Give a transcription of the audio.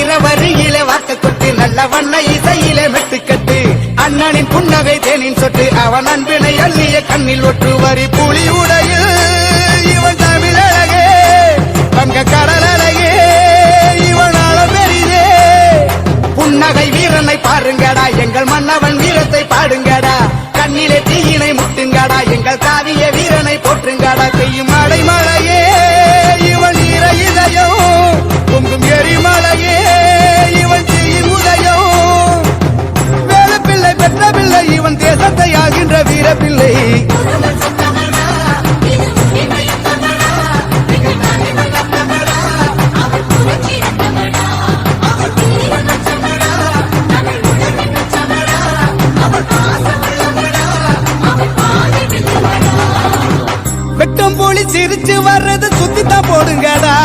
ஆயிர வரியிலே வாக்கு கொட்டு நல்ல வண்ண இசையில மெட்டுக்கட்டு அண்ணனின் புன்னகை தேனின் சொட்டு அவன் அன்பினை அள்ளிய கண்ணில் ஒட்டு வரி புலி உடையில். இவன் தமிழழகே வங்க கடலழகே இவன் பெரியே புன்னகை வீரனை பாருங்கடா எங்கள் மன்னவன் வீரத்தை பாடுங்கடா. கண்ணிலே தீயினை முட்டுங்கடா எங்கள் காவிய வீர தந்தையாகின்ற தேசத்தை ஆகின்ற வீரப்பிள்ளை போலி சிரிச்சு வர்றது சுத்தித்தான் போடுங்கடா.